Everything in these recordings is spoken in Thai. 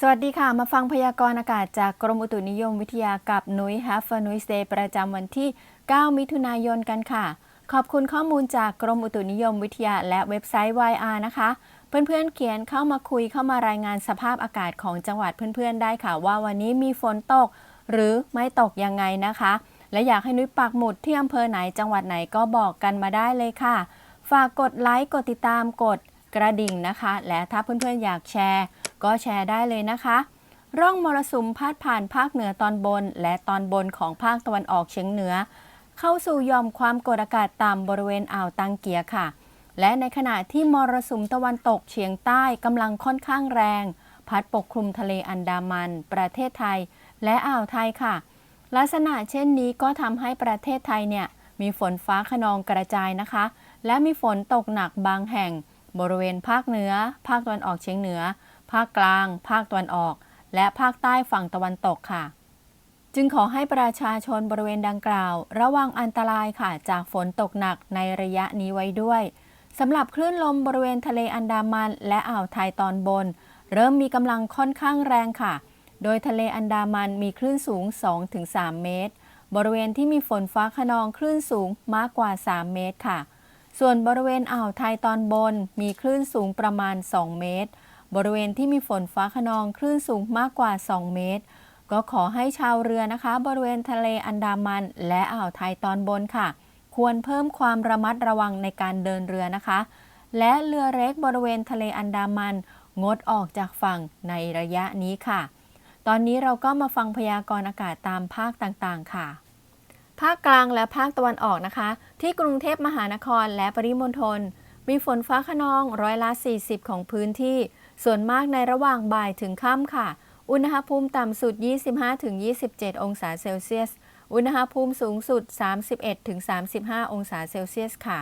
สวัสดีค่ะ มาฟังพยากรณ์อากาศจากกรมอุตุนิยมวิทยากับนุ้ย Have a Nuis Day ประจำวันที่ 9 มิถุนายนกันค่ะ ขอบคุณข้อมูลจากกรมอุตุนิยมวิทยา และเว็บไซต์ YR นะคะ เพื่อนๆเขียนเข้ามาคุยเข้ามารายงานสภาพอากาศของจังหวัดเพื่อนๆ ได้ค่ะ ว่าวันนี้มีฝนตก หรือไม่ตกยังไงนะคะ และอยากให้นุ้ยปักหมุดที่อำเภอไหนจังหวัดไหนก็บอกกันมาได้เลยค่ะ ฝากกดไลค์กดติดตามกดกระดิ่งนะคะ และถ้าเพื่อนๆอยากแชร์ ก็แชร์ได้เลยนะคะ ร่องมรสุมพาดผ่านภาคเหนือตอนบน และตอนบนของภาคตะวันออกเฉียงเหนือ เข้าสู่ยอมความกดอากาศต่ำบริเวณอ่าวตังเกียค่ะ และในขณะที่มรสุมตะวันตกเฉียงใต้กำลังค่อนข้างแรง พัดปกคลุมทะเลอันดามัน ประเทศไทย และอ่าวไทยค่ะ ลักษณะเช่นนี้ก็ทำให้ประเทศไทยเนี่ยมีฝนฟ้าขนองกระจายนะคะ และมีฝนตกหนักบางแห่ง บริเวณภาคเหนือ ภาคตะวันออกเฉียงเหนือ ภาคกลาง ภาคตะวันออก และภาคใต้ฝั่งตะวันตกค่ะ จึงขอให้ประชาชนบริเวณดังกล่าว ระวังอันตรายค่ะ จากฝนตกหนักในระยะนี้ไว้ด้วยสำหรับคลื่นลมบริเวณทะเลอันดามันและอ่าวไทยตอนบน เริ่มมีกำลังค่อนข้างแรงค่ะ โดยทะเลอันดามันมีคลื่นสูง 2-3 เมตร บริเวณที่มีฝนฟ้าขนองคลื่นสูงมากกว่า 3 เมตรค่ะ ส่วนบริเวณอ่าวไทยตอนบน มีคลื่นสูงประมาณ 2 เมตร บริเวณที่มีฝนฟ้าขนองคลื่นสูงมากกว่า 2 เมตร ก็ขอให้ชาวเรือนะคะ บริเวณทะเลอันดามัน และอ่าวไทยตอนบนค่ะ ควรเพิ่มความระมัดระวังในการเดินเรือนะคะ และเรือเล็กบริเวณทะเลอันดามัน งดออกจากฝั่งในระยะนี้ค่ะ ตอนนี้เราก็มาฟังพยากรณ์อากาศตามภาคต่างๆ ค่ะภาคกลางและภาคตะวันออกนะคะ ที่กรุงเทพมหานครและปริมณฑลมีฝนฟ้าขนองร้อยละ 40 ของพื้นที่ ส่วนมากในระหว่างบ่ายถึงค่ำค่ะ อุณหภูมิต่ำสุด 25-27 องศาเซลเซียส อุณหภูมิสูงสุด 31-35 องศาเซลเซียสค่ะ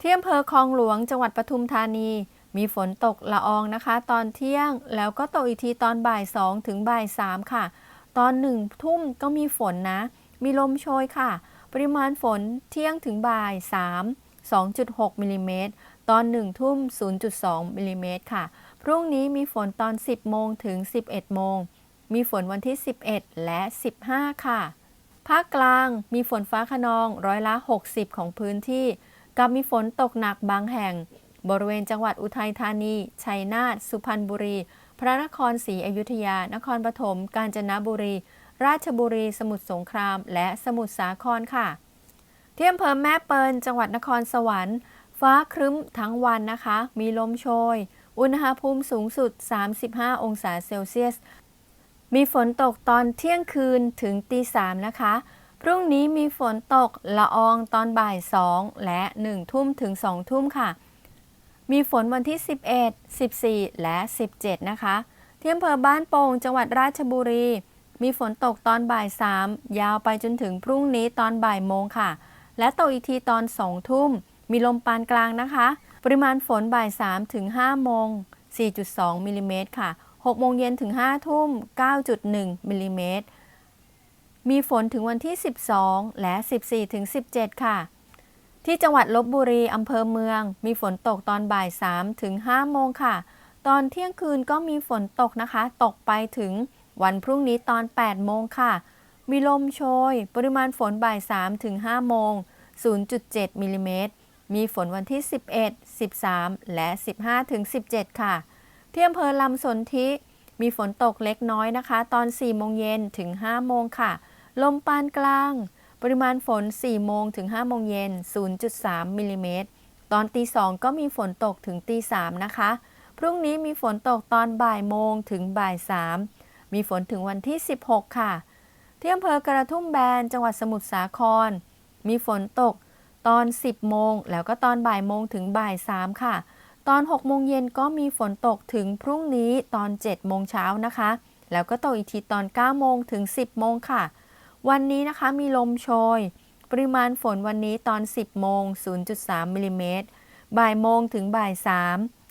ที่อำเภอคลองหลวงจังหวัดปทุมธานี มีฝนตกละอองนะคะ ตอนเที่ยง แล้วก็ตกอีกทีตอนบ่าย 2 ถึงบ่าย 3 ค่ะ ตอนหนึ่งทุ่มก็มีฝนนะ มีลมโชยค่ะ ปริมาณฝนเที่ยงถึงบ่าย 3 2.6มิลลิเมตรตอน 1 ทุ่ม 0.2มิลลิเมตรค่ะ พรุ่งนี้มีฝนตอน 10 โมงถึง 11 โมง มีฝนวันที่ 11 และ 15 ค่ะ ภาคกลางมีฝนฟ้าขนองร้อยละ 60 ของพื้นที่ กับมีฝนตกหนักบางแห่ง บริเวณจังหวัดอุทัยธานี ชัยนาท สุพรรณบุรี พระนครศรีอยุธยา นครปฐม กาญจนบุรี ราชบุรี สมุทรสงคราม และสมุทรสาครค่ะ ที่อำเภอแม่เปิลจังหวัดนครสวรรค์ ฟ้าครึ้มทั้งวันนะคะ มีลมโชย อุณหภูมิสูงสุด 35 องศาเซลเซียส มีฝนตกตอนเที่ยงคืนถึงตีสามนะคะ พรุ่งนี้มีฝนตกละอองตอนบ่าย 2 และ 1 ทุ่มถึง 2 ทุ่มค่ะ มีฝนวันที่ 11 14 และ 17 นะคะ ที่อำเภอบ้านโป่งจังหวัดราชบุรี มีฝนตกตอนบ่าย 3 ยาวไปจนถึงพรุ่งนี้ตอนบ่ายโมงค่ะ และตกอีกทีตอน 2 ทุ่ม มีลมปานกลางนะคะ ปริมาณฝนบ่าย3ถึง5โมง 4.2มิลลิเมตรค่ะ6โมงเย็นถึง5ทุ่ม 9.1มิลลิเมตร มีฝนถึงวันที่ 12 และ 14ถึง17 ค่ะ ที่จังหวัดลบบุรีอำเภอเมือง มีฝนตกตอนบ่าย3ถึง5โมงค่ะ ตอนเที่ยงคืนก็มีฝนตกนะคะ ตกไปถึงวันพรุ่งนี้ตอน 8 โมงค่ะ มีลมโชย ปริมาณฝนบ่าย3ถึง5โมง 0.7มิลลิเมตร มีฝนวันที่ 11 13 และ 15ถึง17 ค่ะ ที่อำเภอลำสนธิ มีฝนตกเล็กน้อยนะคะ ตอน 4 โมงเย็นถึง 5 โมงค่ะ ลมปานกลาง ปริมาณฝน 4 โมงถึง 5 โมงเย็น 0.3มิลลิเมตร ตอนตี2ก็มีฝนตกถึงตี3นะคะ พรุ่งนี้มีฝนตกตอนบ่ายโมงถึงบ่าย3มีฝนถึงวันที่ 16 ค่ะ ที่อำเภอกระทุ่มแบนจังหวัดสมุทรสาคร มีฝนตกตอน 10 โมง แล้วก็ตอนบ่ายโมงถึงบ่าย 3 ค่ะ ตอน 6 โมงเย็นก็มีฝนตกถึงพรุ่งนี้ตอน 7 โมงเช้านะคะ แล้วก็ตกอีกทีตอน 9 โมงถึง 10 โมงค่ะ วันนี้นะคะมีลมโชย ปริมาณฝนวันนี้ตอน 10 โมง 0.3 มิลลิเมตร บ่ายโมงถึงบ่าย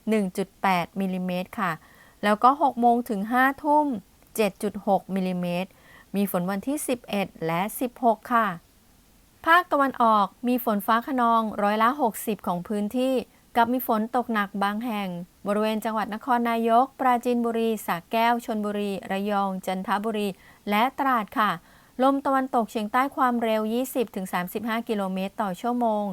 3 1.8 มิลลิเมตรค่ะ แล้วก็ 6 โมงถึง 5 ทุ่ม 7.6 มิลลิเมตร มีฝนวันที่ 11 และ 16 ค่ะ ภาคตะวันออกมีฝนฟ้าขนองร้อยละ 60 ของพื้นที่ กับมีฝนตกหนักบางแห่ง บริเวณจังหวัดนครนายก ปราจีนบุรีสระแก้ว ชนบุรี ระยอง จันทบุรี และตราดค่ะ ลมตะวันตกเฉียงใต้ความเร็ว 20-35 กิโลเมตรต่อชั่วโมง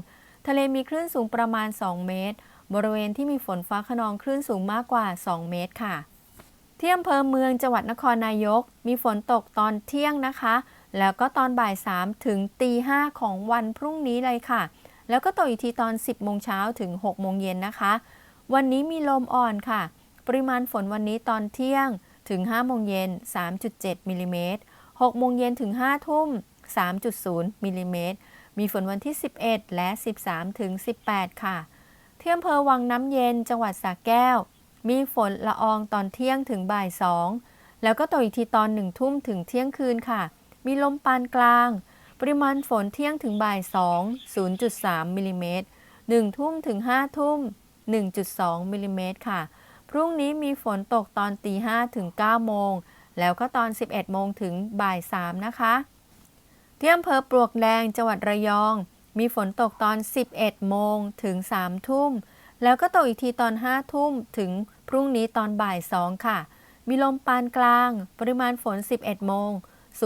ทะเลมีคลื่นสูงประมาณ 2 เมตร บริเวณที่มีฝนฟ้าขนองคลื่นสูงมากกว่า 2 เมตรค่ะ ที่อำเภอเมืองจังหวัดนครนายก มีฝนตกตอนเที่ยงนะคะ แล้วก็ตอนบ่าย3ถึงตี5ของวันพรุ่งนี้เลยค่ะ แล้วก็ตกอีกทีตอน 10โมงเช้าถึง6โมงเย็นนะคะ วันนี้มีลมอ่อนค่ะ ปริมาณฝนวันนี้ตอนเที่ยงถึง5โมงเย็น 3.7มิลลิเมตร6โมงเย็นถึง5ทุ่ม 3.0มิลลิเมตรมีฝนวันที่ 11 และ 13ถึง18 ค่ะ ที่อำเภอวังน้ำเย็นจังหวัดสระแก้ว มีฝนละอองตอนเที่ยงถึงบ่าย2แล้วก็ตกอีกทีตอน1ทุ่มถึงเที่ยงคืนค่ะ มีลมปานกลาง ปริมาณฝนเที่ยงถึงบ่าย2 0.3มิลลิเมตร1ทุ่มถึง5ทุ่ม 1.2มิลลิเมตรค่ะ พรุ่งนี้มีฝนตกตอนตี5ถึง9โมง แล้วก็ตอน 11โมงถึงบ่าย3นะคะที่อำเภอปลวกแดงจังหวัดระยอง มีฝนตกตอน 11โมงถึง3ทุ่ม แล้วก็ตกอีกทีตอน 5 ทุ่มถึง พรุ่งนี้ตอนบ่าย2ค่ะ มีลมปานกลาง ปริมาณฝน 11 โมง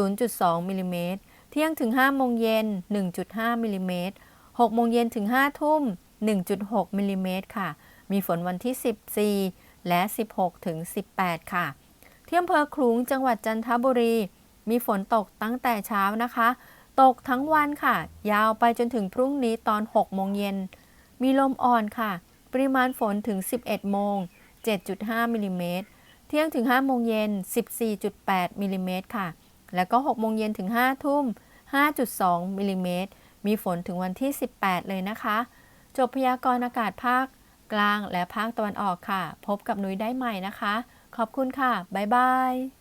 0.2มิลลิเมตร เที่ยงถึง 5 โมงเย็น 1.5มิลลิเมตร 6 โมงเย็นถึง 5 ทุ่ม 1.6มิลลิเมตรค่ะ มีฝนวันที่ 14 และ 16 ถึง 18 ค่ะที่อำเภอขลุงจังหวัดจันทบุรี มีฝนตกตั้งแต่เช้านะคะ ตกทั้งวันค่ะ ยาวไปจนถึงพรุ่งนี้ตอน 6 โมงเย็น มีลมอ่อนค่ะ ปริมาณฝนถึง 11 โมง 7.5มิลลิเมตร เที่ยงถึง5โมงเย็น 14.8มิลลิเมตรค่ะ แล้วก็6โมงเย็นถึง5ทุ่ม 5.2มิลลิเมตร มีฝนถึงวันที่ 18 เลยนะคะ จบพยากรณ์อากาศภาคกลางและภาคตะวันออกค่ะ พบกับนุ้ยได้ใหม่นะคะ ขอบคุณค่ะ บ๊ายบาย